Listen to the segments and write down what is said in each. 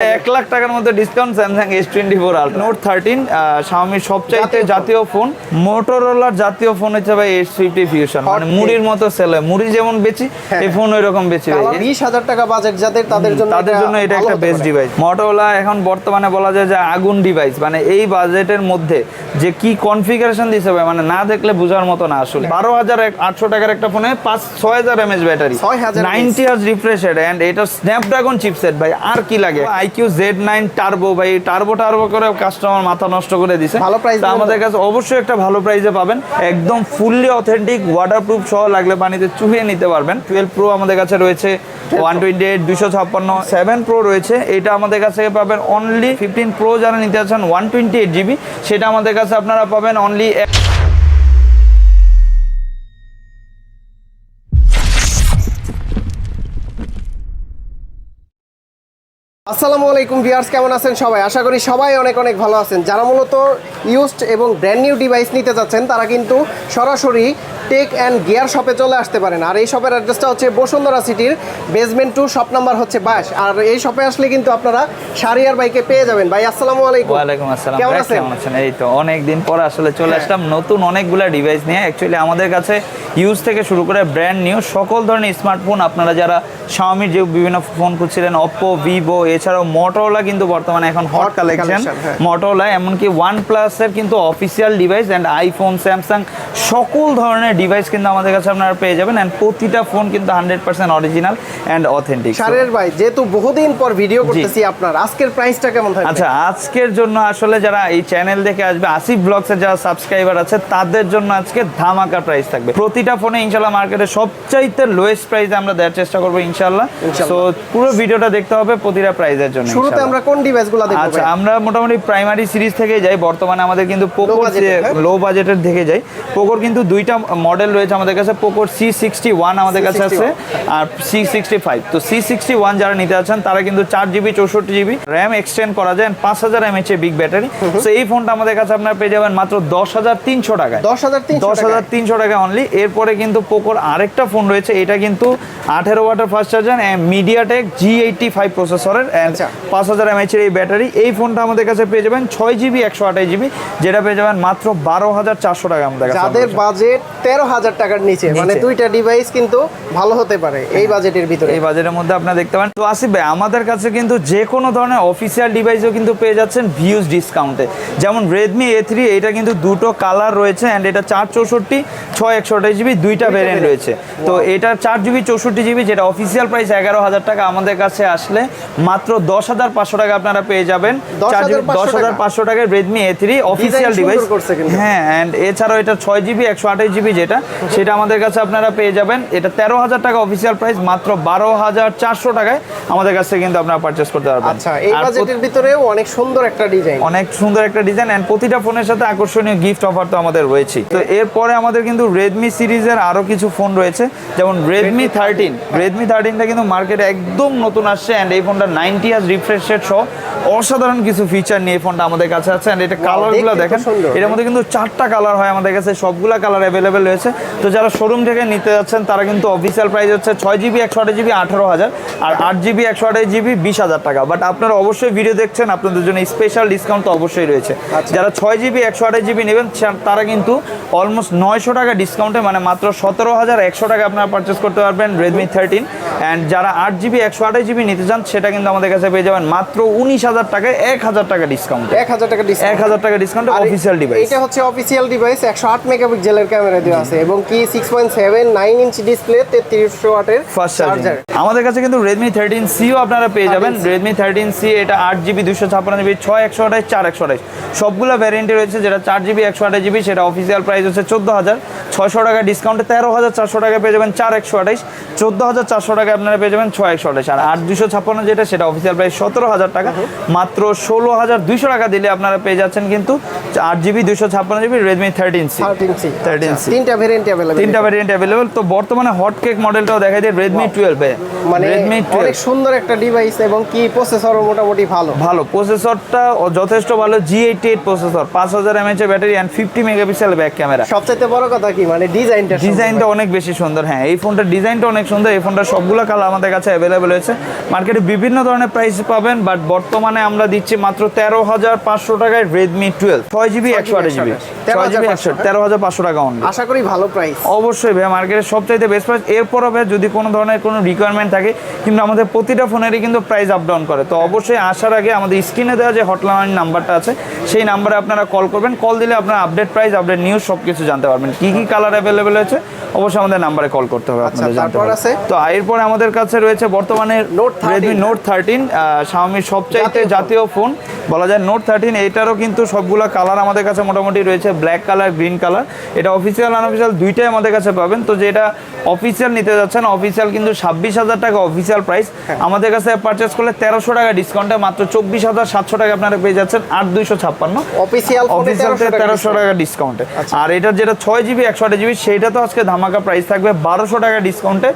এক লাখ টাকার মধ্যে discount Samsung S twenty four note thirteen শাওমির সবচাইতে জাতীয় ফোন মোটরোলার জাতীয় ফোন হচ্ছে ভাই এস ফিফটি ফিউশন মানে মুড়ির মতো সেলে মুড়ি যেমন বেচি হ্যাঁ, এই ফোন ওই রকম বেচি ভাই। বিশ হাজার টাকা বাজেট যাদের তাদের জন্য তাদের জন্য এটা একটা বেস্ট ডিভাইস মোটরোলা এখন বর্তমানে বলা যায় যে আগুন ডিভাইস মানে এই বাজেটের মধ্যে যে কি কনফিগারেশন দিছে ভাই মানে না দেখলে বোঝার মতো না আসলে। বারো হাজার আটশো টাকার একটা ফোনে পাঁচ ছয় হাজার mAh battery. 6000 ninety hertz refresh and এটা স্ন্যাপড্রাগন চিপসেট ভাই। আর কি লাগে? আইকিউ জেড নাইন টার্বো ভাই টার্বো টার্বো করে কাস্টমার মাথা নষ্ট করে দিছে। ভালো দিবেন আমাদের কাছে অবশ্যই একটা ভালো প্রাইসে পাবেন। একদম ফুললি অথেন্টিক ওয়াটারপ্রুফ সহ লাগলে পানিতে চুহিয়ে নিতে পারবেন। টুয়েলভ প্রো আমাদের কাছে রয়েছে ওয়ান টোয়েন্টি এইট দুশো ছাপ্পান্ন সেভেন প্রো রয়েছে। এটা আমাদের কাছে পাবেন অনলি ফিফটিন প্রো যারা নিতে চাচ্ছেন ওয়ান টোয়েন্টি এইট জিবি সেটা আমাদের কাছে আপনারা পাবেন অনলি আসসালামু আলাইকুম ভিউয়ার্স কেমন আছেন সবাই? আশা করি সবাই অনেক অনেক ভালো আছেন। যারা মূলত ইউজড এবং ব্র্যান্ড নিউ ডিভাইস নিতে যাচ্ছেন তারা কিন্তু সরাসরি টেক অ্যান্ড গিয়ার শপে চলে আসতে পারেন। আর এই শপের অ্যাড্রেসটা হচ্ছে বসুন্ধরা সিটির বেসমেন্ট টু শপ নাম্বার হচ্ছে বাইশ। আর এই শপে আসলে কিন্তু আপনারা সারিয়ার বাইকে পেয়ে যাবেন। ভাই আসসালামু আলাইকুম। ওয়ালাইকুম আসসালাম। কেমন আছেন? এই তো অনেক দিন পর আসলে চলে হ্যাঁ। আসলাম নতুন অনেকগুলা ডিভাইস নিয়ে। অ্যাকচুয়ালি আমাদের কাছে ইউজ থেকে শুরু করে ব্র্যান্ড নিউ সকল ধরনের স্মার্টফোন আপনারা যারা শাওমির যে বিভিন্ন ফোন খুঁজছিলেন অপ্পো ভিভো এছাড়াও মটোলা কিন্তু বর্তমানে এখন হট কালেকশন। মোটরোলা এমনকি ওয়ান প্লাসের কিন্তু official device and iPhone Samsung সকল ধরনের ডিভাইস কিন্তু আমাদের কাছে আপনারা পেয়ে যাবেন অ্যান্ড প্রতিটা ফোন কিন্তু hundred percent original and authentic Shariar ভাই যেহেতু বহুদিন পর ভিডিও করতেছি আপনার আজকের প্রাইসটা কেমন থাকবে? আচ্ছা আজকের জন্য আসলে যারা এই চ্যানেল দেখে আসবে আসিফ ব্লগস এর যারা সাবস্ক্রাইবার আছে তাদের জন্য আজকে ধামাকা প্রাইস থাকবে। প্রতিটা ফোনে ইনশাল্লাহ মার্কেটে সবচাইতে লোয়েস্ট প্রাইসে আমরা দেওয়ার চেষ্টা করব ইনশাল্লাহ। তো পুরো ভিডিওটা দেখতে হবে প্রতিটা প্রাইসের জন্য শুরুতে আমরা কোন ডিভাইসগুলো দেখব আচ্ছা আমরা মোটামুটি প্রাইমারি সিরিজ থেকে যাই বর্তমানে আমাদের কিন্তু হ্যাঁ? লো বাজেটের থেকে যাই। পোকোর কিন্তু দুইটা মডেল রয়েছে আমাদের কাছে। পোকোর সি সিক্সটি ওয়ান আমাদের কাছে আছে আর সি সিক্সটি ফাইভ তো সি সিক্সটি ওয়ান যারা নিতে আছেন তারা কিন্তু চার জিবি চৌষট্টি জিবি র্যাম এক্সটেন্ড করা যায় পাঁচ হাজার এমএচ বিগ ব্যাটারি তো এই ফোনটা আমাদের কাছে আপনারা পেয়ে যাবেন মাত্র দশ হাজার তিনশো টাকায়। দশ হাজার দশ হাজার তিনশো টাকা অনলি এরপরে কিন্তু পোকোর আরেকটা ফোন রয়েছে এটা কিন্তু আঠেরো water fast charger and MediaTek G eighty five প্রসেসরের আচ্ছা। পাঁচ হাজার এমএচের এই ব্যাটারি এই ফোনটা আমাদের কাছে পেয়ে যাবেন ছয় জিবি একশো আঠাশ জিবি যেটা পেয়ে যাবেন মাত্র বারো হাজার চারশো টাকা আমাদের কাছে। যাদের বাজেট তেরো হাজার টাকার নিচে। মানে দুইটা ডিভাইস কিন্তু ভালো হতে পারে এই বাজেটের ভিতরে। এই বাজারের মধ্যে আপনারা দেখতে পারেন। তো আসিফ ভাই আমাদের কাছে কিন্তু যে কোনো ধরনের অফিসিয়াল ডিভাইসও কিন্তু পেয়ে যাচ্ছেন ভিউজ ডিসকাউন্টে যেমন রেডমি এ থ্রি এটা কিন্তু দুটো কালার রয়েছে অ্যান্ড এটা চার চৌষট্টি ছয় একশো জিবি দুইটা ভ্যারিয়েন্ট রয়েছে। তো এটা চার জিবি চৌষট্টি জিবি যেটা অফিসিয়াল প্রাইস এগারো হাজার টাকা আমাদের কাছে আসলে মাত্র দশ হাজার পাঁচশো টাকা আপনারা পেয়ে যাবেন। 10,500 দশ হাজার পাঁচশো টাকায় Redmi A three official device হ্যাঁ অ্যান্ড এছাড়াও এটা ছয় জিবি একশো আঠাশ জিবি যেটা সেটা আমাদের কাছে আপনারা পেয়ে যাবেন। এটা তেরো হাজার টাকা অফিসিয়াল প্রাইস মাত্র বারো হাজার চারশো টাকায় আমাদের কাছ থেকে কিন্তু আপনারা পারচেস করতে পারবেন। আচ্ছা এই বাজেটের ভিতরেও অনেক সুন্দর একটা ডিজাইন অনেক সুন্দর একটা ডিজাইন অ্যান্ড প্রতিটা ফোনের সাথে আকর্ষণীয় গিফট অফার তো আমাদের রয়েছে তো এরপরে আমাদের কিন্তু রেডমি সিরিজের আরও কিছু ফোন রয়েছে যেমন রেডমি থার্টিন রেডমি থার্টিনটা কিন্তু মার্কেটে একদম নতুন আসছে অ্যান্ড এই ফোনটা নাইনটি আস রিফ্রেশ রেট সহ অসাধারণ কিছু ফিচার নিয়ে এই ফোনটা আমাদের কাছে আছে। অ্যান্ড এটা কালারগুলো দেখেন। এটার মধ্যে কিন্তু চারটা কালার হয় আমাদের কাছে সবগুলা কালার অ্যাভেলেবেল রয়েছে। তো যারা শোরুম থেকে নিতে যাচ্ছেন তারা কিন্তু অফিসিয়াল প্রাইস হচ্ছে ছয় জিবি একশো আঠাশ জিবি আঠারো হাজার। আর আট জিবি একশো আঠাশ জিবি বিশ হাজার টাকা। বাট আপনারা অবশ্যই ভিডিও দেখছেন আপনাদের জন্য স্পেশাল ডিসকাউন্ট তো অবশ্যই রয়েছে। আচ্ছা। যারা ছয় জিবি একশো আঠাশ জিবি নেবেন তারা কিন্তু অলমোস্ট নয়শো টাকা ডিসকাউন্টে মানে মাত্র সতেরো হাজার একশো টাকা আপনারা পারচেস করতে পারবেন রেডমি থার্টিন অ্যান্ড যারা আট জিবি একশো আঠাশ জিবি নিতে চান সেটা কিন্তু আমাদের কাছে পেয়ে যাবেন মাত্র উনিশ হাজার টাকায় এক হাজার টাকা ডিসকাউন্ট এক হাজার টাকা ডিসকাউন্ট এক হাজার টাকা ডিসকাউন্ট অফিসিয়াল ডিভাইস এটা হচ্ছে অফিসিয়াল ডিভাইস একশো আট মেগাপিক্সেলের ক্যামেরা দেওয়া আছে এবং কি six point seven nine inch display তেত্রিশশো ওয়াটের ফাস্ট চার্জার আমাদের কাছে কিন্তু রেডমি থার্টিন সিও আপনারা পেয়ে যাবেন। 13C থার্টিন সি এটা আট জিবি দুশো ছাপ্পান্ন জিবি ছয় একশো আঠাশ চার একশো আঠাশ। সবগুলো ভ্যারিয়েন্টে রয়েছে যেটা চার জিবি একশো আঠাশ জিবি সেটা অফিসিয়াল প্রাইস হচ্ছে চোদ্দ হাজার। ছয়শো টাকা ডিসকাউন্টে তেরো হাজার চারশো টাকা পেয়ে যাবেন চার একশো আঠাশ। চোদ্দ হাজার চারশো টাকা আপনারা পেয়ে যাবেন ছয় একশো আঠাশ। আর আট দুশো ছাপ্পান্ন যেটা সেটা অফিসিয়াল প্রাইস সতেরো হাজার টাকা। মাত্র ষোলো হাজার দুইশো টাকা দিলে আপনারা পেয়ে যাচ্ছেন কিন্তু আট জিবি দুশো ছাপ্পান্ন GB Redmi thirteen C thirteen C 13C তিনটা ভেরিয়েন্ট অ্যাভেলেবল তিনটা ভ্যারিয়েন্ট অ্যাভেলেবল তো বর্তমানে হট কেক মডেলটাও দেখাই দিই রেডমি টুয়েলভ মানে অনেক সুন্দর একটা ডিভাইস এবং কি প্রসেসরও মোটামুটি ভালো। ভালো। প্রসেসরটা যথেষ্ট ভালো জি এইটি এইট প্রসেসর পাঁচ হাজার mAh battery and fifty megapixel back camera সবচাইতে বড় কথা কি? মানে ডিজাইনটা ডিজাইনটা অনেক বেশি সুন্দর হ্যাঁ। এই ফোনটার ডিজাইনটা অনেক সুন্দর। এই ফোনটার সবগুলো কালার আমাদের কাছে অ্যাভেলেবেল হয়েছে। মার্কেটে বিভিন্ন ধরনের প্রাইস পাবেন বাট বর্তমানে আমরা দিচ্ছি মাত্র তেরো হাজার পাঁচশো টাকায় রেডমি টুয়েলভ ছয় জিবি একশো আঠাশ জিবি তেরো হাজার পাঁচশো টাকা অনলি আশা করি ভালো প্রাইস অবশ্যই ভাই মার্কেটের সবচাইতে বেস্ট প্রাইস এরপর ভাই যদি কোনো ধরনের কোনো রিকোয়ারমেন্ট থাকে কিন্তু আমাদের প্রতিটা ফোনেরই কিন্তু প্রাইস আপ ডাউন করে। তো অবশ্যই আসার আগে আমাদের স্ক্রিনে দেওয়া যে হটলাইন নাম্বারটা আছে সেই নাম্বারে আপনারা কল করবেন। কল দিলে আপনারা আপডেট প্রাইস আপডেট নিউজ সব কিছু জানতে পারবেন। কী কী কালার অ্যাভেলেবেল আছে অবশ্যই আমাদের নাম্বারে কল করতে হবে আপনাদের জানতে তারপর হবে আছে? তো এরপরে আমাদের কাছে রয়েছে বর্তমানে Note 13 রেডমি নোট থার্টিন শাওমির সবচাইতে জাতীয় জাতীয় ফোন বলা যায় নোট থার্টিন এটারও কিন্তু সবগুলো কালার আমাদের কাছে মোটামুটি রয়েছে। ব্ল্যাক কালার গ্রিন কালার এটা অফিসিয়াল আনঅফিসিয়াল দুইটাই আমাদের কাছে পাবেন। তো যেটা অফিসিয়াল নিতে যাচ্ছেন অফিসিয়াল কিন্তু ছাব্বিশ হাজার টাকা অফিসিয়াল প্রাইস আমাদের কাছে পারচেস করলে তেরোশো টাকা ডিসকাউন্টে মাত্র চব্বিশ হাজার সাতশো টাকা আপনারা পেয়ে যাচ্ছেন। আট দুইশো ছাপ্পান্ন। অফিসিয়াল অফিসিয়াল তেরোশো টাকা ডিসকাউন্টে আর এটার যেটা ছয় জিবি একশো আট জিবি সেইটা তো আজকে ধামাকা প্রাইস থাকবে বারোশো টাকা ডিসকাউন্টে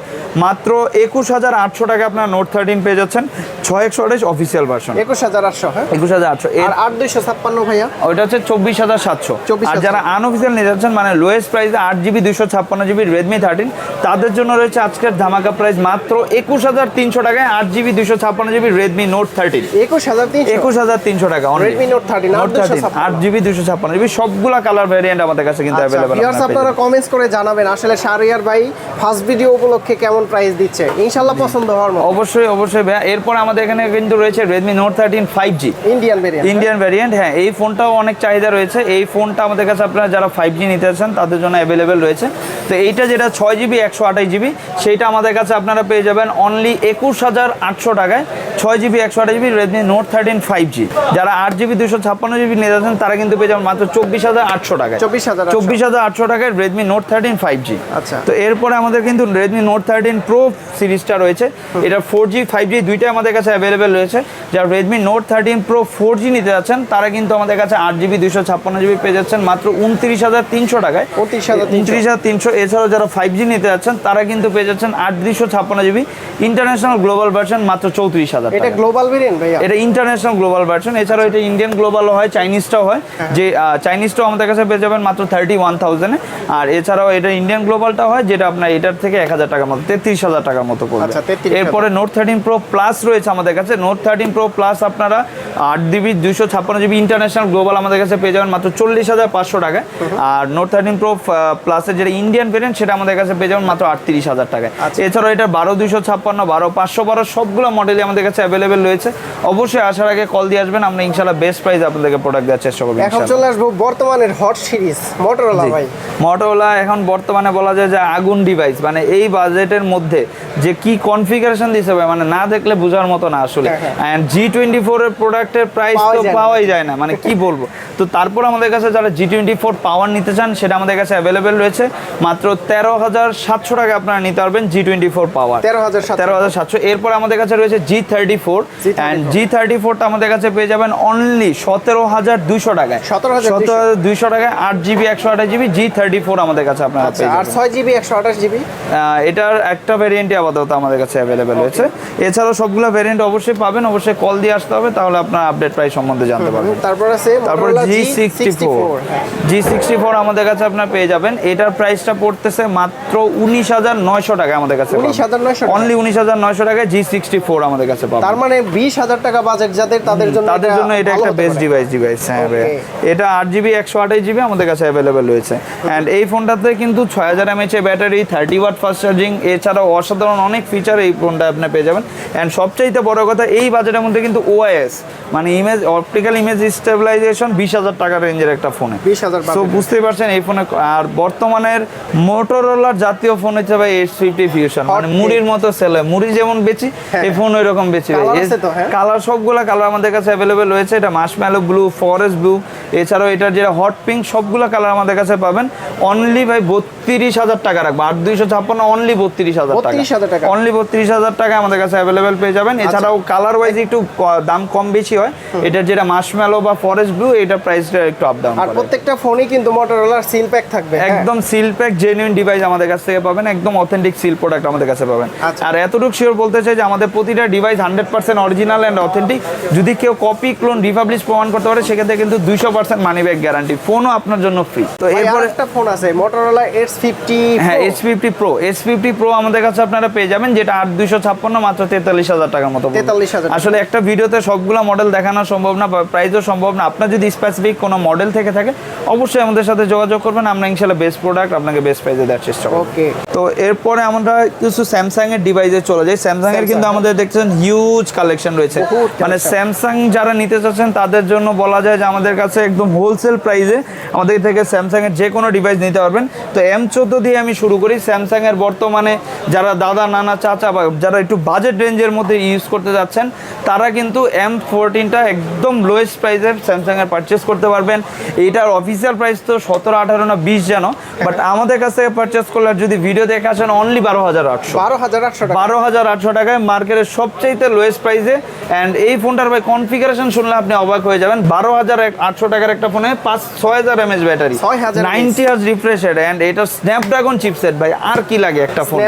মাত্র একুশ হাজার আটশো টাকা আপনার নোট থার্টিন পেয়ে যাচ্ছেন। ছয় একশো আঠাশ অফিসিয়াল ভার্সন একুশ হাজার আটশো হ্যাঁ? একুশ হাজার আটশো। আর আট দুইশো ছাপ্পান্ন ভাইয়া? ওইটা হচ্ছে চব্বিশ হাজার সাতশো। আর যারা আনঅফিসিয়াল নিয়ে যাচ্ছেন মানে লোয়েস্ট প্রাইসে আট জিবি দুশো ছাপ্পান্ন জিবি রেডমি থার্টিন তাদের জন্য রয়েছে আজকের ধামাকা প্রাইস মাত্র একুশ হাজার তিনশো টাকায় আট জিবি দুশো ছাপ্পান্ন জিবি রেডমি নোট থার্টিন একুশ হাজার একুশ হাজার তিনশো টাকা Redmi Note 13, নোট 8 আট জিবি দুশো ছাপ্পান্ন। জিবি সবগুলা কালার ভ্যারিয়েন্ট আমাদের কাছে কিন্তু অ্যাভেলেবেল আচ্ছা, আপনারা কমেন্টস করে জানাবেন আসলে শাহরিয়ার ভাই ফার্স্ট ভিডিও উপলক্ষে কেমন প্রাইস দিচ্ছে। ইনশাল্লাহ পছন্দ হওয়ার মতো। অবশ্যই অবশ্যই ভাইয়া। এরপর আমাদের এখানে কিন্তু রয়েছে Redmi note thirteen five G Indian variant Indian variant হ্যাঁ। এই ফোনটাও অনেক চাহিদা রয়েছে। এই ফোনটা আমাদের কাছে আপনারা যারা ফাইভ জি নিতে চান তাদের জন্য অ্যাভেলেবেল রয়েছে। তো এইটা যেটা ছয় জিবি একশো আঠাশ জিবি সেইটা আমাদের কাছে আপনারা পেয়ে যাবেন অনলি একুশ হাজার আটশো টাকায়। ছয় জিবি একশো আঠাশ GB Redmi note thirteen five G. যারা আট জিবি দুশো ছাপ্পান্ন জিবি নিতে যাচ্ছেন তারা কিন্তু পেয়ে যাবেন মাত্র চব্বিশ হাজার আটশো টাকায়। চব্বিশ হাজার চব্বিশ হাজার আটশো টাকায় Redmi note thirteen five G. আচ্ছা। তো এরপরে আমাদের কিন্তু রেডমি নোট থার্টিন প্রো সিরিজটা রয়েছে। এটা ফোর জি ফাইভ জি দুইটাই আমাদের কাছে অ্যাভেলেবেল রয়েছে। যারা Redmi note thirteen pro four G নিতে যাচ্ছেন তারা কিন্তু আমাদের কাছে আট জিবি দুশো ছাপ্পান্ন জিবি পেয়ে যাচ্ছেন মাত্র উনত্রিশ হাজার তিনশো টাকায়। 29,300 উনত্রিশ হাজার তিনশো। এছাড়াও যারা ফাইভ জি নিতে যাচ্ছেন তারা কিন্তু পেয়ে যাচ্ছেন আট দুশো ছাপ্পান্ন জিবি। ইন্টারন্যাশনাল গ্লোবাল ভার্সন মাত্র চৌত্রিশ হাজার এটা টাকা গ্লোবাল ভেরিয়েন্ট ভাইয়া। এটা ইন্টারন্যাশনাল গ্লোবাল ভার্সন এছাড়াও এটা ইন্ডিয়ান গ্লোবালও হয় চাইনিজটাও হয়। যে চাইনিজটাও আমাদের কাছে পেয়ে যাবেন মাত্র থার্টি ওয়ান থাউজেন্ডে আর এছাড়াও এটা ইন্ডিয়ান গ্লোবালটা হয় যেটা আপনার এটার থেকে এক হাজার টাকার মতো তেত্রিশ হাজার টাকার মতো পড়বে। আচ্ছা, 33,000 এরপরে নোট থার্টিন প্রো প্লাস রয়েছে আমাদের কাছে। নোট থার্টিন প্রো প্লাস আপনারা আট জিবি দুশো ছাপ্পান্ন জিবি ইন্টারন্যাশনাল গ্লোবাল আমাদের কাছে পেয়ে যাবেন মাত্র চল্লিশ হাজার পাঁচশো টাকায়। আর নোট থার্টিন প্রো প্লাসের যেটা ইন্ডিয়ান ভেরিয়েন্ট সেটা আমাদের কাছে পেয়ে যাবেন মাত্র আটত্রিশ হাজার টাকায়। আচ্ছা। এছাড়াও এটা বারো দুশো ছাপ্পান্ন বারো পাঁচশো বারো সবগুলো মডেলই আমাদের কাছে অ্যাভেলেবেল রয়েছে। অবশ্যই আসার আগে কল দিয়ে আসবেন আমরা ইনশাল্লাহ বেস্ট প্রাইস আপনাদেরকে প্রোডাক্ট দেওয়ার চেষ্টা করব এখন চলে আসব বর্তমানের হট সিরিজ মোটরোলা ভাই। মোটোলা এখন বর্তমানে বলা যায় যে আগুন ডিভাইস মানে এই বাজেটের মধ্যে যে কি কনফিগারেশন দিতে ভাই মানে না দেখলে বোঝার মতো না আসলে। অ্যান্ড জি টোয়েন্টি প্রোডাক্টের প্রাইস তো পাওয়াই যায় না। মানে কি বলব? তো তারপর আমাদের কাছে যারা জি টোয়েন্টি ফোর পাওয়ার নিতে চান সেটা আমাদের কাছে অ্যাভেলেবেল রয়েছে। মাত্র তেরো হাজার সাতশো টাকা আপনারা নিতে পারবেন জি টোয়েন্টি ফোর পাওয়ার তেরো হাজার তেরো হাজার সাতশো। এরপর আমাদের কাছে রয়েছে G thirty four and G thirty ফোরটা আমাদের কাছে পেয়ে যাবেন অনলি সতেরো হাজার দুইশো টাকায়। 17,200 সতেরো হাজার দুইশো টাকায় আট জিবি একশো আঠাশ জিবি জি থার্টি ফোর আমাদের কাছে আপনারা আচ্ছা পেয়ে আর ছয় জিবি একশো আঠাশ জিবি এটার একটা আপাতত আমাদের কাছে অ্যাভেলেবেল রয়েছে। এছাড়াও সবগুলো ভ্যারিয়েন্ট অবশ্যই পাবেন অবশ্যই কল দিয়ে আসতে হবে তাহলে আপনার আপডেট প্রাইস সম্বন্ধে জানতে পারবেন। তারপর আছে তারপর G sixty four. G sixty four আমাদের কাছে আপনার পেয়ে যাবেন। এটার প্রাইসটা পড়তেছে মাত্র উনিশ হাজার নয়শো টাকা আমাদের কাছে 19,900 টাকা। অনলি উনিশ হাজার নয়শো টাকায় জি সিক্সটি ফোর আমাদের কাছে পাবেন। তার মানে বিশ হাজার টাকা বাজেট যাদের তাদের জন্য তাদের জন্য এটা একটা বেস্ট। ডিভাইস ডিভাইস হ্যাঁ। এটা আট জিবি একশো আঠাশ জিবি আমাদের কাছে অ্যাভেলেবেল রয়েছে অ্যান্ড এই ফোনটাতে কিন্তু ছয় হাজার mAh battery thirty watt fast charging এছাড়াও অসাধারণ অনেক ফিচার এই ফোনটা আপনি পেয়ে যাবেন অ্যান্ড সবচাইতে বড় কথা এই বাজেটের মধ্যে কিন্তু ওআইএস মানে ইমেজ অপটিক্যাল ইমেজ স্টেবিলাইজেশন বিশ হাজার টাকা রেঞ্জের একটা ফোনে 20,000 সো budget। বুঝতেই পারছেন এই ফোনে আর বর্তমানের মোটরোলার জাতীয় ফোন হচ্ছে ভাই এইচ ফিফটি ফিউশন মানে মুড়ির মতো সেলে মুড়ি যেমন বেচি হ্যাঁ। এই ফোন ওই রকম বেচি হ্যাঁ? কালার সবগুলো কালার আমাদের কাছে অ্যাভেলেবেল রয়েছে। এটা মাসম্যালো ব্লু ফরেস্ট ব্লু এছাড়াও এটার যেটা হট পিঙ্ক সবগুলো কালার আমাদের কাছে পাবেন। অনলি ভাই বত্রিশ হাজার টাকা রাখব। আর দুইশো ছাপ্পান্ন অনলি বত্রিশ হাজার টাকা। অনলি বত্রিশ হাজার টাকা আমাদের কাছে অ্যাভেলেবেল পেয়ে যাবেন। আচ্ছা। এছাড়াও কালার ওয়াইজ একটু দাম কম বেশি হয়। এটার যেটা মাসমেলো বা ফরেস্ট ব্লু এটার প্রাইসটা একটু আপ ডাউন আর প্রত্যেকটা ফোনই কিন্তু মোটরোলার সিল প্যাক থাকবে হ্যাঁ? একদম সিল প্যাক জেনুইন ডিভাইস আমাদের কাছ থেকে পাবেন। একদম অথেন্টিক সিল প্রোডাক্ট আমাদের কাছে পাবেন। আচ্ছা। আর এতটুকু শিওর বলতে চাই যে আমাদের প্রতিটা device hundred percent original and authentic যদি কেউ কপি ক্লোন রিপাবলিশ প্রমাণ করতে পারে সেক্ষেত্রে কিন্তু দুইশো পার্সেন্ট মানি ব্যাক গ্যারান্টি ফোনও আপনার জন্য ফ্রি তো এরপরে আরেকটা ফোন আছে মোটরোলা এস ফিফটি হ্যাঁ H fifty pro H fifty pro আমাদের কাছে আপনারা পেয়ে যাবেন যেটা আট দুইশো ছাপ্পান্ন মাত্র তেতাল্লিশ হাজার টাকার মতো তেতাল্লিশ হাজার আসলে একটা ভিডিওতে সবগুলো মডেল দেখানো সম্ভব না প্রাইসও সম্ভব না। আপনার যদি স্পেসিফিক কোনো মডেল থেকে থাকে অবশ্যই আমাদের সাথে যোগাযোগ করবেন। আমরা ইনশাল্লাহ বেস্ট প্রোডাক্ট আপনাকে বেস্ট প্রাইসে দেওয়ার চেষ্টা করব। ওকে তো এরপরে আমরা কিছু স্যামসাং এর ডিভাইসে চলে যাই। স্যামসাং এর কিন্তু আমাদের দেখছেন হিউজ কালেকশন রয়েছে। মানে স্যামসাং যারা নিতে চাচ্ছেন তাদের জন্য বলা যায় যে আমাদের কাছে একদম হোলসেল প্রাইসে আমাদের থেকে স্যামসাং এর যে কোনো ডিভাইস নিতে পারবেন। তো এম চোদ্দ দিয়ে আমি শুরু করি। স্যামসাং এর বর্তমানে যারা দাদা নানা চাচা বা যারা একটু বাজেট রেঞ্জের মধ্যে ইউজ করতে যাচ্ছেন তারা কিন্তু এম ফোরটিনটা একদম লোয়েস্ট প্রাইসে স্যামসাং এর পারচেস করতে পারবেন। এইটার অফিসিয়াল প্রাইস তো সতেরো আঠারো না বিশ যেন বাট আমাদের কাছ থেকে পারচেস করলে যদি ভিডিও দেখে আসেন অনলি বারো হাজার আটশো। বারো হাজার আটশো বারো হাজার আটশো টাকায় মার্কেটের সবচেয়ে লোয়েস্ট প্রাইসে অ্যান্ড এই ফোনটার ভাই কনফিগারেশন শুনলে আপনি অবাক হয়ে যাবেন। বারো হাজার আটশো টাকার একটা ফোনে পাঁচ ছয় হাজার mAh battery 6000 ninety hertz refreshed and এটা স্ন্যাপড্রাগন চিপসেট ভাই। আর কি লাগে একটা ফোন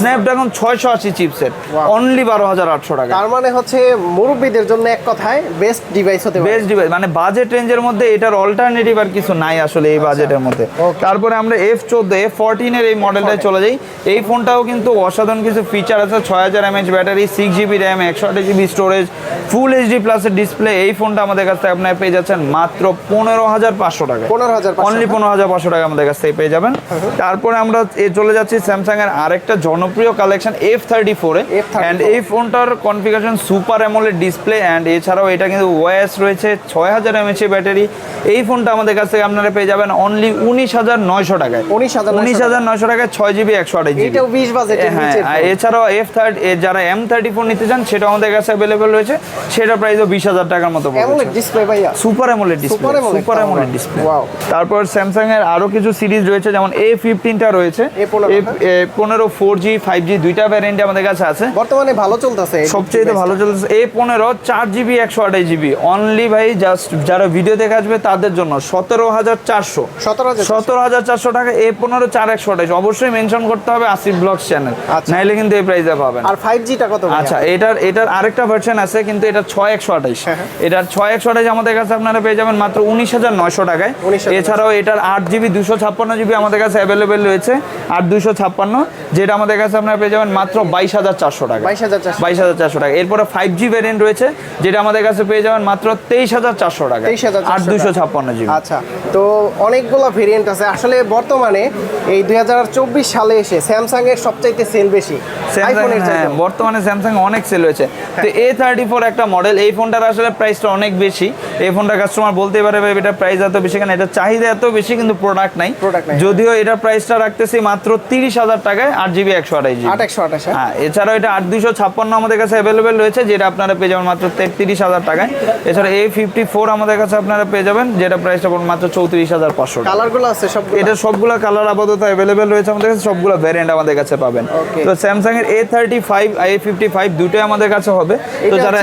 স্ন্যাপড্রাগন ছয়শো আশি চিপসেট অনলি বারো হাজার আটশো টাকা। তার মানে হচ্ছে মুরব্বীদের জন্য এক কথায় বেস্ট ডিভাইস হতে বেস্ট ডিভাইস মানে বাজেট রেঞ্জের মধ্যে এটার অল্টারনেটিভ আর কিছু নাই আসলে এই বাজেটের মধ্যে। তারপরে আমরা এফ চোদ্দ এফ ফোরটিনের এই মডেলটায় চলে যাই। এই ফোনটাও কিন্তু অসাধারণ কিছু ফিচার আছে। ছয় হাজার mAh battery six GB RAM একশো আঠাশ জিবি স্টোরেজ ফুল এইচডি প্লাসের ডিসপ্লে এই ফোনটা আমাদের কাছ থেকে আপনার পেয়ে যাচ্ছেন মাত্র পনেরো হাজার পাঁচশো টাকা পনেরো হাজার অনলি পনেরো হাজার পাঁচশো টাকা আমাদের কাছ থেকে পেয়ে যাবেন। তারপরে আমরা এ চলে যাচ্ছি স্যামসাং এর আরেকটা জনপ্রিয় কালেকশন এফ থার্টি ফোরে অ্যান্ড এই ফোনটার configuration super AMOLED display and এছাড়াও এটা কিন্তু ওএস রয়েছে ছয় হাজার এমএচ ব্যাটারি এই ফোনটা আমাদের কাছ থেকে আপনারা পেয়ে যাবেন অনলি উনিশ হাজার নয়শো টাকায়। 19,900 উনিশ হাজার নয়শো টাকায় ছয় জিবি একশো আঠাশ জিবি হ্যাঁ এছাড়াও এফ থার্ড যারা এম থার্টি ফোর নিতে চান সেটা আমাদের কাছে অ্যাভেলেবেল রয়েছে। সেটা প্রাইসও বিশ হাজার টাকার মতো ডিসপ্লে ভাইয়া। Super AMOLED display super. AMOLED display. তারপর স্যামসাং এর আরও কিছু সিরিজ রয়েছে যেমন এ ফিফটিনটা রয়েছে। A15 এ পনেরো ফোর জি ফাইভ জি দুইটা ভ্যারিয়েন্ট আমাদের কাছে আছে। বর্তমানে ভালো চলতেছে সবচেয়ে। ভালো চলতেছে। এ পনেরো চার জিবি একশো আঠাশ জিবি অনলি ভাই জাস্ট যারা ভিডিও দেখে আসবে তাদের জন্য সতেরো হাজার চারশো। সতেরো হাজার চারশো। টাকা এ পনেরো চার একশো আঠাশ। অবশ্যই মেনশন করতে হবে আসিফ ব্লগস চ্যানেল। নাইলে কিন্তু এই প্রাইসে পাবেন। আর ফাইভ জিটা কত আচ্ছা এটার এটার আরেকটা ভার্সন আছে কিন্তু এটা ছয় একশো আঠাইশ হ্যাঁ, হ্যাঁ। এটার ছয় একশো আঠাইশ আমাদের কাছে আপনারা পেয়ে যাবেন মাত্র উনিশ হাজার নয়শো টাকায়। এছাড়াও এটার আট জিবি দুশো ছাপ্পান্ন জিবি আমাদের কাছে অ্যাভেলেবেল রয়েছে আর দুশো ছাপ্পান্ন যেটা আমাদের কাছে আপনারা পেয়ে যাবেন মাত্র বাইশ হাজার চারশো টাকা 22,400 বাইশ হাজার চারশো টাকা এরপরে ফাইভ জি ভ্যারিয়েন্ট রয়েছে যেটা আমাদের কাছে পেয়ে যাবেন মাত্র তেইশ হাজার চারশো টাকা 23,400 আর দুশো ছাপ্পান্ন জিবি। আচ্ছা তো অনেকগুলো ভেরিয়েন্ট আছে। আসলে বর্তমানে এই দু হাজার চব্বিশ সালে এসে স্যামসাং এর সবচাইতে সেল বেশি। হ্যাঁ বর্তমানে স্যামসাং অনেক সেল হয়েছে তো এ থার্টি ফোর একটা মডেল এই ফোনটার আসলে প্রাইসটা অনেক বেশি। এই ফোনটা কাস্টমার বলতে পারে ভাই এটা প্রাইস এত বেশি কেন? এটা চাহিদা এত বেশি কিন্তু প্রোডাক্ট নাই। যদিও এটা প্রাইসটা রাখতেছি মাত্র তিরিশ হাজার টাকায় আট জিবি একশো আঠাশ জিবি আঠাশ হ্যাঁ। এছাড়াও এটা আট দুইশো ছাপ্পান্ন আমাদের কাছে অ্যাভেলেবেল রয়েছে যেটা আপনারা পেয়ে যাবেন মাত্র তেত্রিশ হাজার টাকায়। এছাড়া এ ফিফটি ফোর আমাদের কাছে আপনারা পেয়ে যাবেন যেটা প্রাইসটা পড়বে মাত্র চৌত্রিশ হাজার পাঁচশো কালারগুলো আছে সব এটা সবগুলো কালার আপাতত অ্যাভেলেবেল রয়েছে আমাদের কাছে সবগুলো ভ্যারিয়েন্ট আমাদের কাছে পাবেন। তো স্যামসাং এর A thirty five A fifty five দুটোই আমাদের কাছে হবে। তো যারা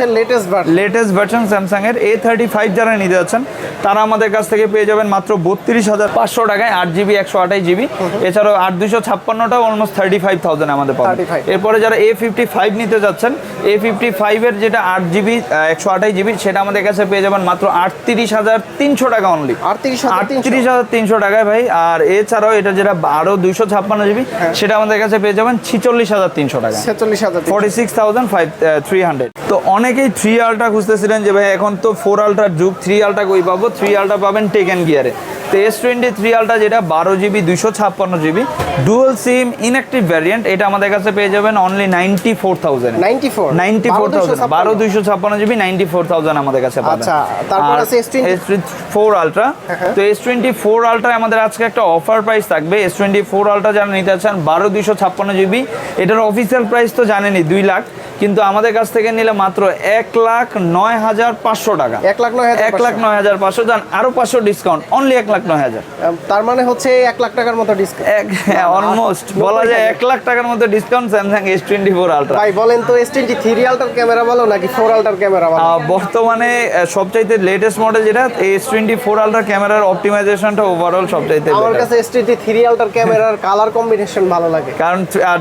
লেটেস্ট ভার্সন স্যামসাং এর এ থার্টি ফাইভ যারা নিতে যাচ্ছেন তারা আমাদের কাছ থেকে পেয়ে যাবেন মাত্র বত্রিশ হাজার পাঁচশো টাকায় আট জিবি একশো আঠাশ জিবি এছাড়াও আট দুশো ছাপ্পান্নটাও অলমোস্ট থার্টি ফাইভ থাউজেন্ড আমাদের পাবেন। এরপরে যারা এ ফিফটি ফাইভ নিতে যাচ্ছেন এ ফিফটি ফাইভের যেটা আট জিবি একশো আঠাশ জিবি সেটা আমাদের কাছে পেয়ে যাবেন মাত্র আটত্রিশ হাজার তিনশো টাকা অনলি আটত্রিশ হাজার তিনশো। আটত্রিশ হাজার তিনশো টাকায় ভাই আর এছাড়াও এটা যেটা বারো দুইশো ছাপ্পান্ন জিবি সেটা আমাদের কাছে পেয়ে যাবেন ছিচল্লিশ হাজার তিনশো টাকা ছেচল্লিশ হাজার forty six thousand five three hundred তো অনেকেই থ্রি আলট্রা খুঁজতেছিলেন যে ভাই এখন তো ফোর আলট্রার যুগ থ্রি আলট্রা কই পাবো? থ্রি আলট্রা পাবেন টেকেন গিয়ারে তো এস টোয়েন্টি থ্রি আলট্রা যেটা বারো জিবি দুইশো ছাপ্পান্ন GB dual SIM inactive variant এটা আমাদের কাছে পেয়ে যাবেন only ninety four thousand ninety four ninety four thousand বারো দুইশো ছাপ্পান্ন জিবি নাইনটি ফোর থাউজেন্ড আমাদের কাছে পাবেন। তারপর আছে S20 ফোর আলট্রা। তো এস টোয়েন্টি ফোর আলট্রা আমাদের আজকে একটা অফার প্রাইস থাকবে। এস টোয়েন্টি ফোর আলট্রা যারা নিতে চান বারো দুইশো ছাপ্পান্ন জিবি এটার অফিসিয়াল প্রাইস তো জানেনই দুই লাখ। কিন্তু আমাদের কাছ থেকে নিলে মাত্র এক লাখ নয় হাজার পাঁচশো টাকা। এক লাখ নয় এক লাখ নয় হাজার পাঁচশো যান আরও পাঁচশো ডিসকাউন্ট অনলি এক লাখ নয় হাজার। তার মানে হচ্ছে এক লাখ টাকার মতো ডিসকাউন্ট হ্যাঁ অলমোস্ট বলা যায় এক লাখ টাকার মতো discount Samsung S twenty four ultra ভাই বলেন তো এস টোয়েন্টি থ্রি আলটার ক্যামেরা ভালো নাকি ফোর আলটার ক্যামেরা ভালো? বর্তমানে সবচাইতে লেটেস্ট মডেল যেটা এস টোয়েন্টি ফোর আলট্রা ক্যামেরার অপটিমাইজেশনটা ওভারঅল সবচাইতে আমার। কাছে এস টোয়েন্টি থ্রি আলটার ক্যামেরার কালার কম্বিনেশন ভালো লাগে। কারণ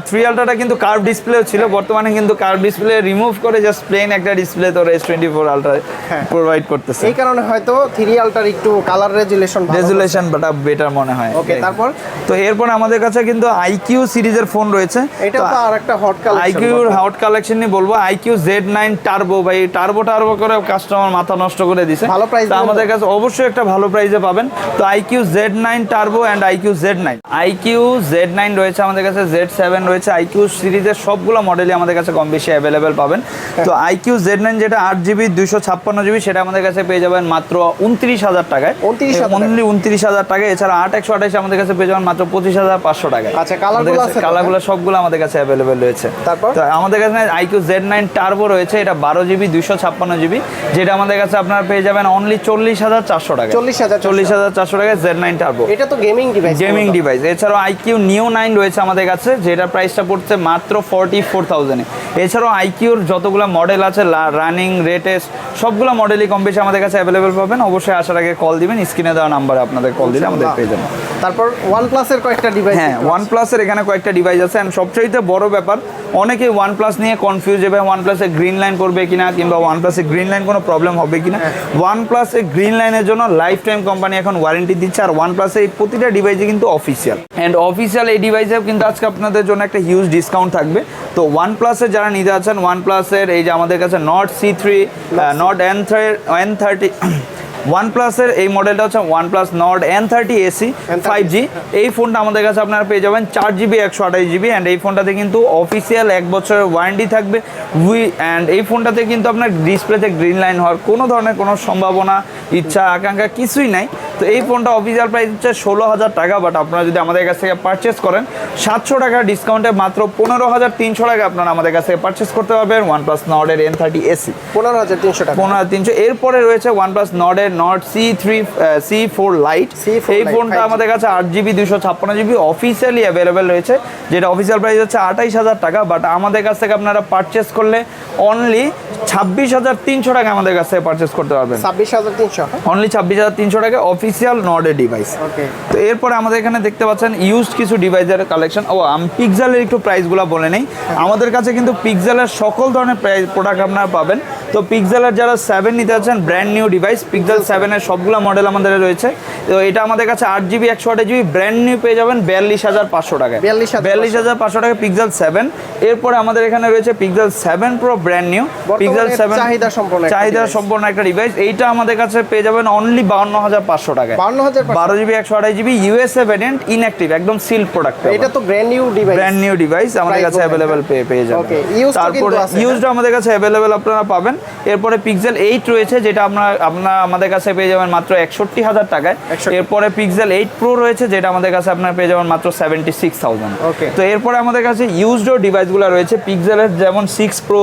থ্রি আলট্রাটা কিন্তু কার্ভ ডিসপ্লে ছিল বর্তমানে কিন্তু কার্ভ ডিসপ্লে রিমুভ করে জাস্ট প্লেন একটা ডিসপ্লে তোর S twenty four ultra. Provide করতেছে। এই কারণে হয়তো থ্রি আলটার একটু কালার রেজুলেশন রেজুলেশন বাটা বেটার মনে হয়। ওকে তারপর? তো এরপর আমাদের কাছে কিন্তু আইকিউ সিরিজের ফোন রয়েছে। এটা তো আর একটা হট কালার আইকিউর হট কালেকশন নিয়ে বলব আইকিউ জেড নাইন টার্বো ভাই টার্বো টার্বো করে কাস্টমার মাথা নষ্ট করে দিছে। ভালো প্রাইস তো আমাদের কাছে অবশ্যই একটা ভালো প্রাইসে পাবেন। তো iQOO Z nine turbo and iQOO Z nine iQOO Z nine রয়েছে আমাদের কাছে জেড সেভেন রয়েছে। আইকিউ সিরিজের সবগুলো মডেলই আমাদের কাছে কম বেশি অ্যাভেলেবেল পাবেন। তো আইকিউ জেড নাইন যেটা আট জিবি দুইশো ছাপ্পান্ন জিবি সেটা আমাদের কাছে পেয়ে যাবেন মাত্র উনত্রিশ হাজার টাকায়। 29,000 টাকা। অনলি উনত্রিশ হাজার টাকা এছাড়া আট একশো আঠাশ আমাদের কাছে পেয়ে যাবেন মাত্র পঁচিশ হাজার পাঁচশো টাকায়। আচ্ছা, colour গুলো আছে তো? কালারগুলো সবগুলো আমাদের কাছে অ্যাভেলেবেল রয়েছে। তারপর? তো আমাদের কাছে আইকিউ জেড নাইন টার্বো রয়েছে এটা বারো জিবি দুইশো ছাপ্পান্ন জিবি যেটা আমাদের কাছে আপনারা পেয়ে যাবেন অনলি চল্লিশ হাজার চারশো টাকা 40,400 চল্লিশ হাজার চারশো টাকা জেড নাইন টার্বো এটা তো গেমিং ডিভাইস গেমিং ডিভাইস এছাড়াও আইকিউ নিউ নাইন রয়েছে আমাদের কাছে যেটা প্রাইসটা পড়ছে মাত্র ফর্টি ফোর থাউজেন্ডে এছাড়াও আইকিউর যতগুলো মডেল আছে রানিং রেটেস্ট সবগুলো মডেলই কম বেশি আমাদের কাছে অ্যাভেলেবেল পাবেন। অবশ্যই আসার আগে কল দিবেন স্ক্রিনে দেওয়া নাম্বারে আপনাদের কল দিলে আমাদের পেয়ে যাবেন। তারপর ওয়ান প্লাসের কয়েকটা ডিভাইস হ্যাঁ ওয়ান প্লাসের এখানে কয়েকটা ডিভাইস আছে। অ্যান্ড সবচেয়ে বড় ব্যাপার অনেকেই ওয়ান প্লাস নিয়ে কনফিউজ হবে ওয়ান প্লাসে গ্রিন লাইন করবে কিনা কিংবা ওয়ান প্লাসে গ্রিন লাইন কোনো প্রবলেম হবে কিনা। ওয়ান প্লাসে গ্রিন লাইনের জন্য লাইফ টাইম কোম্পানি এখন ওয়ারেন্টি দিচ্ছে আর ওয়ান প্লাসে এই প্রতিটা ডিভাইসে কিন্তু অফিসিয়াল অ্যান্ড অফিসিয়াল এই ডিভাইসেও কিন্তু আজকে আপনাদের জন্য একটা হিউজ ডিসকাউন্ট থাকবে। তো ওয়ান প্লাসের যারা নিতে আছেন ওয়ান প্লাসের এই যে আমাদের কাছে Nord C three Nord N three N thirty one প্লাসের এই মডেলটা হচ্ছে one plus Nord N thirty SE five G এই ফোনটা আমাদের কাছে আপনারা পেয়ে যাবেন চার জিবি একশো আঠাশ জিবি অ্যান্ড এই ফোনটাতে কিন্তু অফিসিয়াল এক বছরের ওয়ারেন্টি থাকবে। উই অ্যান্ড এই ফোনটাতে কিন্তু আপনার ডিসপ্লেতে গ্রিন লাইন হওয়ার কোনো ধরনের কোনো সম্ভাবনা ইচ্ছা আকাঙ্ক্ষা কিছুই নাই। তো এই ফোনটা অফিসিয়াল প্রাইস হচ্ছে ষোলো হাজার টাকা বাট আপনারা যদি আমাদের কাছ থেকে পারচেস করেন সাতশো টাকার ডিসকাউন্টে মাত্র পনেরো হাজার তিনশো টাকা আপনারা আমাদের কাছ থেকে পারচেস করতে পারবেন ওয়ান প্লাস নটের এন থার্টি এসি পনেরো হাজার তিনশো টাকা। পনেরো হাজার তিনশো। এরপরে রয়েছে one plus নটের Nord C three C four lite C4 এই ফোনটা আমাদের কাছে আট জিবি দুশো ছাপ্পান্ন জিবি অফিসিয়ালি অ্যাভেলেবেল রয়েছে যেটা অফিসিয়াল প্রাইস হচ্ছে আঠাইশ হাজার টাকা বাট আমাদের কাছ থেকে আপনারা পারচেস করলে অনলি ছাব্বিশ হাজার তিনশো টাকা আমাদের কাছ থেকে পারচেস করতে পারবেন। ছাব্বিশ হাজার তিনশো। অনলি ছাব্বিশ হাজার তিনশো টাকা অফিসিয়াল নর্ডের ডিভাইস ওকে তো এরপরে আমাদের এখানে দেখতে পাচ্ছেন ইউজ কিছু ডিভাইসের কালেকশন ও আমি পিকজালের একটু প্রাইসগুলো বলে নেই। আমাদের কাছে কিন্তু পিকজালের সকল ধরনের প্রাইস প্রোডাক্ট আপনারা পাবেন। তো পিক্সেলের যারা সেভেন নিতে আছেন ব্র্যান্ড নিউ ডিভাইস পিক্সেল সেভেনের সবগুলো মডেল আমাদের রয়েছে। তো এটা আমাদের কাছে আট জিবি একশো আট জিবি ব্র্যান্ড নিউ পেয়ে যাবেন বিয়াল্লিশ হাজার পাঁচশো টাকায়। 42,500 বিয়াল্লিশ হাজার পাঁচশো টাকা পিক্সেল সেভেন এরপরে আমাদের এখানে রয়েছে Pixel seven pro brand new Pixel seven চাহিদা সম্পন্ন একটা চাহিদা। সম্পন্ন একটা ডিভাইস এইটা আমাদের কাছে পেয়ে যাবেন অনলি বাউন্ন হাজার পাঁচশো টাকায়। বাউন্ন হাজার বারো জিবি একশো আঠাশ জিবি ইউএসএ ভ্যারিয়েন্ট ইনঅ্যাক্টিভ একদম সিল প্রোডাক্ট এটা তো brand new device brand new device আমাদের কাছে অ্যাভেলেবেল? পেয়ে পেয়ে যাবেন। তারপরে ইউজড আমাদের কাছে অ্যাভেলেবেল আপনারা পাবেন। এরপরে পিক্সেল এইট রয়েছে যেটা আপনার আপনার আমাদের কাছে পেয়ে যাবেন মাত্র একষট্টি হাজার টাকায়। 61 এরপরে পিক্সেল এইট প্রো রয়েছে যেটা আমাদের কাছে আপনার পেয়ে যাবেন মাত্র সেভেন্টি সিক্স থাউজেন্ড. তো এরপরে আমাদের কাছে ইউজড ডিভাইসগুলো রয়েছে পিক্সেলের যেমন six pro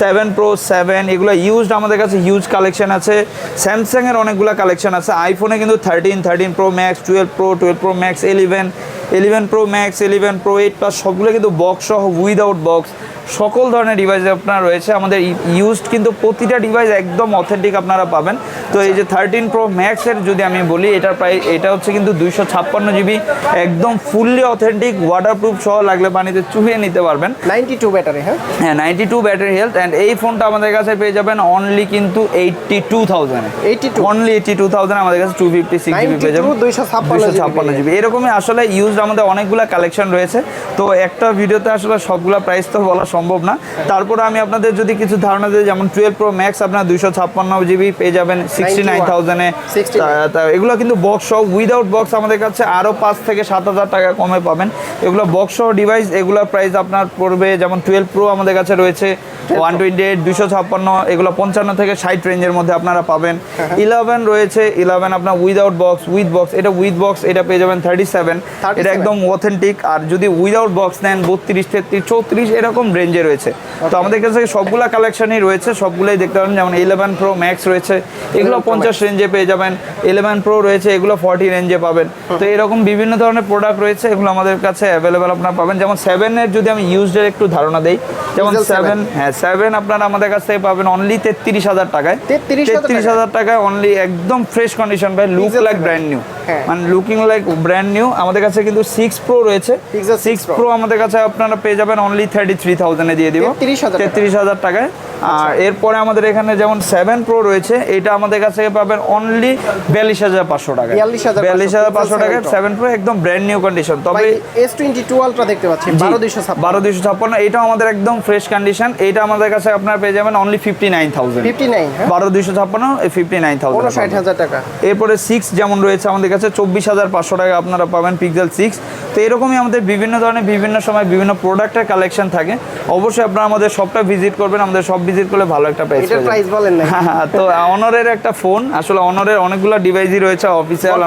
seven pro seven এগুলো ইউজড আমাদের কাছে হিউজ কালেকশন আছে। স্যামসাংয়ের অনেকগুলো কালেকশন আছে আইফোনে কিন্তু thirteen thirteen pro max twelve pro twelve pro max eleven eleven pro max eleven pro eight plus সবগুলো কিন্তু বক্স সহ উইদাউট বক্স সকল ধরনের ডিভাইস আপনার রয়েছে। আমাদের ইউজড কিন্তু প্রতিটা ডিভাইস একদম অথেন্টিক আপনারা পাবেন। তো এই যে থার্টিন প্রো ম্যাক্সের যদি আমি বলি এটার প্রায় এটা হচ্ছে কিন্তু দুইশো ছাপ্পান্ন জিবি একদম ফুললি অথেন্টিক ওয়াটারপ্রুফ সহ লাগলে পানিতে চুহিয়ে নিতে পারবেন। নাইনটি টু ব্যাটারি হ্যাঁ? হ্যাঁ ninety two battery health and এই ফোনটা আমাদের কাছে পেয়ে যাবেন অনলি কিন্তু eighty two thousand 82 only eighty two thousand আমাদের কাছে টু ফিফটি সিক্স জিবি পেয়ে যাবেন। 92, 256 দুশো ছাপ্পান্ন জিবি এরকমই আসলে ইউজ আমাদের অনেকগুলো কালেকশন রয়েছে। তো একটা ভিডিওতে আসলে সবগুলো প্রাইস তো বলা সম্ভব না। তারপরে আমি আপনাদের যদি কিছু ধারণা দিই যেমন টুয়েলভ প্রো ম্যাক্স আপনার দুইশো ছাপ্পান্ন জিবি পেয়ে যাবেন সিক্সটি নাইন থাউজেন্ডে 69 এগুলো কিন্তু বক্স সহ উইদাউট বক্স আমাদের কাছে আরও পাঁচ থেকে সাত হাজার টাকা কমে পাবেন। এগুলো বক্স সহ ডিভাইস এগুলোর প্রাইস আপনার পড়বে যেমন টুয়েলভ প্রো আমাদের কাছে রয়েছে ওয়ান টোয়েন্টি এইট দুশো ছাপ্পান্ন এগুলো পঞ্চান্ন থেকে ষাট রেঞ্জের মধ্যে আপনারা পাবেন। হ্যাঁ, ইলেভেন রয়েছে ইলেভেন আপনার উইদাউট বক্স উইথ বক্স এটা উইথ বক্স এটা পেয়ে যাবেন থার্টি সেভেন এটা একদম অথেন্টিক আর যদি উইদাউট বক্স নেন বত্রিশ তেত্রিশ চৌত্রিশ এরকম রেঞ্জে রয়েছে। তো আমাদের কাছে সবগুলা কালেকশনই রয়েছে সবগুলোই দেখতে পাবেন যেমন ইলেভেন প্রো ম্যাক্স রয়েছে এগুলো পঞ্চাশ রেঞ্জে পেয়ে যাবেন ইলেভেন প্রো রয়েছে এগুলো ফর্টি রেঞ্জে পাবেন। তো এরকম বিভিন্ন ধরনের প্রোডাক্ট রয়েছে এগুলো আমাদের কাছে অ্যাভেলেবেল আপনারা পাবেন। যেমন সেভেনের যদি আমি ইউজডের একটু ধারণা দেই যেমন সেভেন হ্যাঁ সেভেন আপনারা আমাদের কাছ থেকে পাবেন অনলি তেত্রিশ হাজার টাকায়। 33,000 তেত্রিশ হাজার টাকায় অনলি একদম ফ্রেশ কন্ডিশন পাই লুক লাইক ব্র্যান্ড নিউ হ্যাঁ। মানে লুকিং লাইক ব্র্যান্ড নিউ আমাদের কাছে কিন্তু সিক্স প্রো রয়েছে। সিক্স প্রো আমাদের কাছে আপনারা পেয়ে যাবেন অনলি থার্টি থ্রি থাউজেন্ডে দিয়ে দিব। তেত্রিশ হাজার টাকায়। আর এরপরে আমাদের এখানে যেমন সেভেন প্রো রয়েছে এটা আমাদের কাছে পাবেন অনলি বিয়াল্লিশ হাজার পাঁচশো টাকা বিয়াল্লিশ হাজার পাঁচশো Pixel টাকায় 7 Pro। সেভেন প্রো একদম ব্র্যান্ড নিউ কন্ডিশন তবে এস টোয়েন্টি টু আলট্রা দেখতে পাচ্ছি বারো ছাপ্পান্ন। বারো দুশো ছাপ্পান্ন এটাও আমাদের একদম ফ্রেশ কন্ডিশন এটা আমাদের কাছে আপনার পেয়ে যাবেন only fifty nine thousand fifty nine বারো দুশো ছাপ্পান্ন ফিফটি নাইন থাউজেন্ড ষাট হাজার টাকা। এরপরে সিক্স যেমন রয়েছে আমাদের কাছে চব্বিশ হাজার পাঁচশো টাকা আপনারা পাবেন পিক্সেল সিক্স তো এরকমই আমাদের বিভিন্ন ধরনের বিভিন্ন সময় বিভিন্ন প্রোডাক্টের কালেকশন থাকে। অবশ্যই আপনারা আমাদের সবটা ভিজিট করবেন আমাদের সব ভিজিট করলে ভালো একটা প্রাইস এটার প্রাইস বলেন না হ্যাঁ, তো অনরের একটা ফোন আসলে অনরের অনেকগুলো ডিভাইসই রয়েছে অফিসিয়াল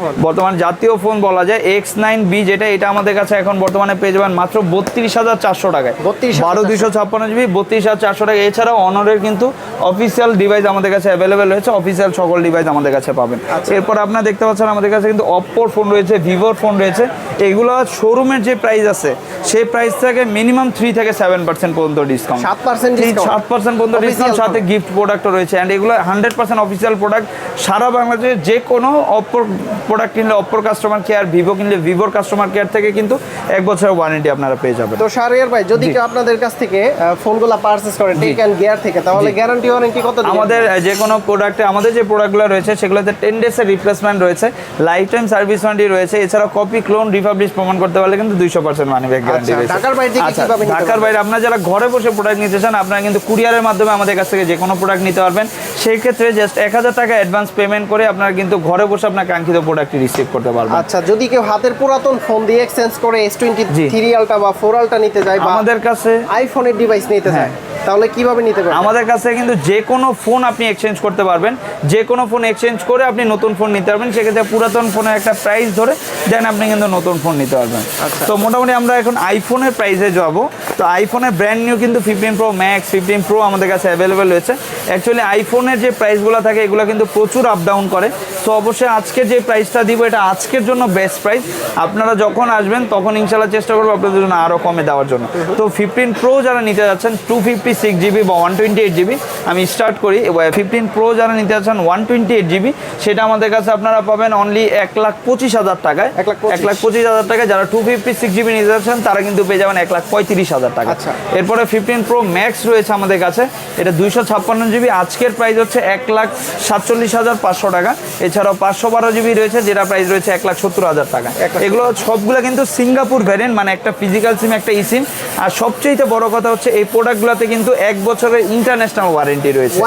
ফোন। বর্তমান জাতীয় ফোন বলা যায় এক্স নাইন বি যেটা এটা আমাদের কাছে এখন বর্তমানে পেয়ে যাবেন মাত্র বত্রিশ হাজার চারশো টাকায়। 32,400 বারো দুশো ছাপ্পান্ন জিবি বত্রিশ হাজার চারশো টাকা এছাড়াও অনরের কিন্তু অফিসিয়াল ডিভাইস আমাদের কাছে অ্যাভেলেবেল রয়েছে অফিসিয়াল সকল ডিভাইস আমাদের কাছে পাবেন। আচ্ছা। এরপর আপনারা দেখতে পাচ্ছেন আমাদের কাছে কিন্তু অপ্পোর ফোন রয়েছে ভিভোর ফোন রয়েছে। এগুলো শোরুমের যে প্রাইস আছে সেই প্রাইস থেকে মিনিমাম থ্রি থেকে সেভেন পার্সেন্ট পর্যন্ত ডিসকাউন্ট সাত পার্সেন্ট সাত পার্সেন্ট পর্যন্ত ডিসকাউন্ট সাথে গিফট প্রোডাক্টও রয়েছে। অ্যান্ড এগুলো হান্ড্রেড পার্সেন্ট অফিসিয়াল প্রোডাক্ট সারা বাংলাদেশে যে কোনো অপ্পোর প্রোডাক্ট কিনলে অপর কাস্টমার কেয়ার ভিভো কিনলে ভিভোর কাস্টমার কেয়ার থেকে কিন্তু এক বছরের ওয়ারেন্টি আপনারা পেয়ে যাবেন। তো শাহরিয়ার ভাই যদি কেউ আপনাদের কাছ থেকে ফোনগুলো পারচেস করে টেক অ্যান্ড গিয়ার থেকে তাহলে গ্যারান্টি ওয়ারেন্টি কত? আমাদের যে কোনো প্রোডাক্টে আমাদের যে প্রোডাক্টগুলো রয়েছে সেগুলোতে টেন ডেজের রিপ্লেসমেন্ট রয়েছে। লাইফ টাইম সার্ভিস ওয়ারেন্টি রয়েছে। এছাড়া কপি ক্লোন রিপাবলিশ প্রমাণ করতে পারলে কিন্তু দুইশো পার্সেন্ট মানি ব্যাগ গ্যারান্টি রয়েছে ঢাকার আচ্ছা? বাইরে আপনারা যারা ঘরে বসে প্রোডাক্ট নিতে চান আপনারা কিন্তু কুরিয়ারের মাধ্যমে আমাদের কাছ থেকে যে কোনো প্রোডাক্ট নিতে পারবেন সেই ক্ষেত্রে জাস্ট এক হাজার টাকা অ্যাডভান্স পেমেন্ট করে আপনারা কিন্তু ঘরে বসে আপনার কাঙ্ক্ষিত প্রোডাক্টটি রিসিভ করতে পারবেন আচ্ছা যদি কেউ হাতের পুরাতন ফোন দিয়ে এক্সচেঞ্জ করে এস টোয়েন্টি। থ্রি আলটা বা ফোর আলটা নিতে যায় আমাদের কাছে আইফোনের ডিভাইস নিতে হ্যাঁ। চায় তাহলে কীভাবে নিতে পারবেন আমাদের কাছে কিন্তু যে কোনো ফোন আপনি এক্সচেঞ্জ করতে পারবেন যে কোনো ফোন এক্সচেঞ্জ করে আপনি নতুন ফোন নিতে পারবেন সেক্ষেত্রে পুরাতন ফোনের একটা প্রাইস ধরে দেন আপনি কিন্তু নতুন ফোন নিতে পারবেন আচ্ছা। তো মোটামুটি আমরা এখন আইফোনের প্রাইসে যাব তো আইফোনের ব্র্যান্ড নিউ কিন্তু fifteen pro max fifteen pro আমাদের কাছে অ্যাভেলেবেল রয়েছে। অ্যাকচুয়ালি আইফোনের যে প্রাইসগুলো থাকে, এগুলো কিন্তু প্রচুর আপ ডাউন করে। তো অবশ্যই আজকে যে প্রাইসটা দিব এটা আজকের জন্য বেস্ট প্রাইস আপনারা যখন আসবেন তখন ইনশাল্লাহ চেষ্টা করব আপনাদের জন্য আরও কমে দেওয়ার জন্য। তো ফিফটিন প্রো যারা নিতে যাচ্ছেন টু ফিফটি সিক্স জিবি বা ওয়ান টোয়েন্টি এইট জিবি আমি স্টার্ট করি। ফিফটিন প্রো যারা নিতে যাচ্ছেন ওয়ান টোয়েন্টি এইট জিবি সেটা আমাদের কাছে আপনারা পাবেন অনলি এক লাখ পঁচিশ হাজার টাকায়। এক লাখ। এক লাখ পঁচিশ হাজার টাকায় যারা টু ফিফটি সিক্স জিবি নিতে যাচ্ছেন তারা কিন্তু পেয়ে যাবেন এক লাখ পঁয়ত্রিশ হাজার টাকা। আচ্ছা। এরপরে ফিফটিন প্রো ম্যাক্স রয়েছে আমাদের কাছে। এটা দুইশো ছাপ্পান্ন জিবি আজকের প্রাইস হচ্ছে এক লাখ সাতচল্লিশ হাজার পাঁচশো টাকা। এছাড়াও পাঁচশো বারো জিবি রয়েছে যেটা প্রাইস রয়েছে এক লাখ সত্তর হাজার টাকা। এগুলো সবগুলো কিন্তু সিঙ্গাপুর ভ্যারিয়েন্ট মানে একটা ফিজিক্যাল সিম একটা ই সিম আর সবচেয়ে বড় কথা হচ্ছে এই প্রোডাক্টগুলোতে কিন্তু এক বছরের ইন্টারন্যাশনাল ওয়ারেন্টি রয়েছে।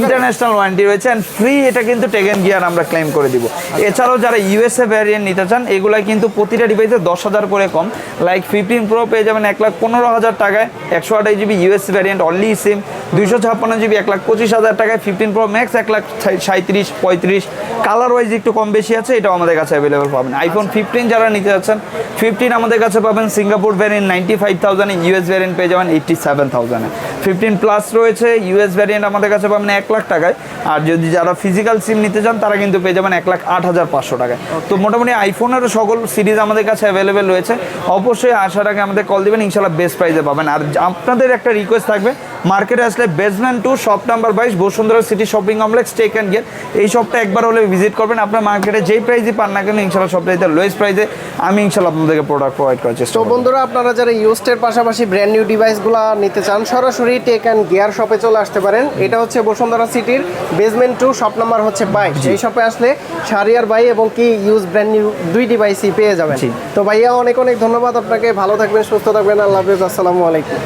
ইন্টারন্যাশনাল ওয়ারেন্টি রয়েছে অ্যান্ড ফ্রি এটা কিন্তু টেকেন গিয়ার আমরা ক্লেম করে দিব। এছাড়াও যারা ইউএসএ ভ্যারিয়েন্ট নিতে চান এগুলো কিন্তু প্রতিটা ডিভাইসে দশ হাজার করে কম। লাইক ফিফটিন প্রো পেয়ে যাবেন এক লাখ পনেরো হাজার টাকায়। একশো আঠাশ GB US variant only SIM দুইশো ছাপ্পান্ন জিবি এক লাখ পঁচিশ হাজার টাকায় ফিফটিন প্রো ম্যাক্স এক লাখ সাঁত্রিশ পঁয়ত্রিশ। কালার ওয়াইজ একটু কম বেশি আছে এটাও আমাদের কাছে অ্যাভেলেবল পাবেন। আইফোন ফিফটিন যারা নিতে যাচ্ছেন ফিফটিন আমাদের কাছে পাবেন Singapore variant ninety five thousand US variant পেয়ে যাবেন এইটটি সেভেন থাউজেন্ডে ফিফটিন প্লাস রয়েছে ইউএস ভ্যারিয়েন্ট আমাদের কাছে পাবেন এক লাখ টাকায়। আর যদি যারা ফিজিক্যাল সিম নিতে চান তারা কিন্তু পেয়ে যাবেন এক লাখ আট হাজার পাঁচশো টাকায়। তো মোটামুটি আইফোনেরও সকল সিরিজ আমাদের কাছে অ্যাভেলেবেল রয়েছে। অবশ্যই আসার আগে আমাদের কল দিবেন ইনশাল্লাহ বেস্ট প্রাইসে পাবেন। আর আপনাদের একটা রিকোয়েস্ট থাকবে মার্কেটে আসলে বেসমেন্ট টু শপ নাম্বার বাইশ Bashundhara City Shopping Complex Tech and Gear এই শপটা একবার হলে ভিজিট করবেন। আপনার মার্কেটে যেই প্রাইসই পান না কেন ইনশাল্লাহ সবচাইতে লোয়েস্ট প্রাইসে আমি ইনশাল্লাহ আপনাদেরকে প্রোডাক্ট প্রোভাইড করার চেষ্টা তো বন্ধুরা আপনারা যারা ইউস্টের পাশাপাশি ব্র্যান্ড নিউ ডিভাইসগুলো নিতে চান সরাসরি টেক অ্যান্ড গিয়ার শপে চলে আসতে পারেন। এটা হচ্ছে বসুন্ধরা সিটির বেসমেন্ট টু শপ নাম্বার হচ্ছে বাইশ। এই শপে আসলে শারিয়ার বাই এবং কি ইউজ ব্র্যান্ড নিউ দুই ডিভাইসই পেয়ে যাবেন। তো ভাইয়া অনেক অনেক ধন্যবাদ আপনাকে। ভালো থাকবেন সুস্থ থাকবেন। আল্লাহ হাফিজ। আসসালামু আলাইকুম।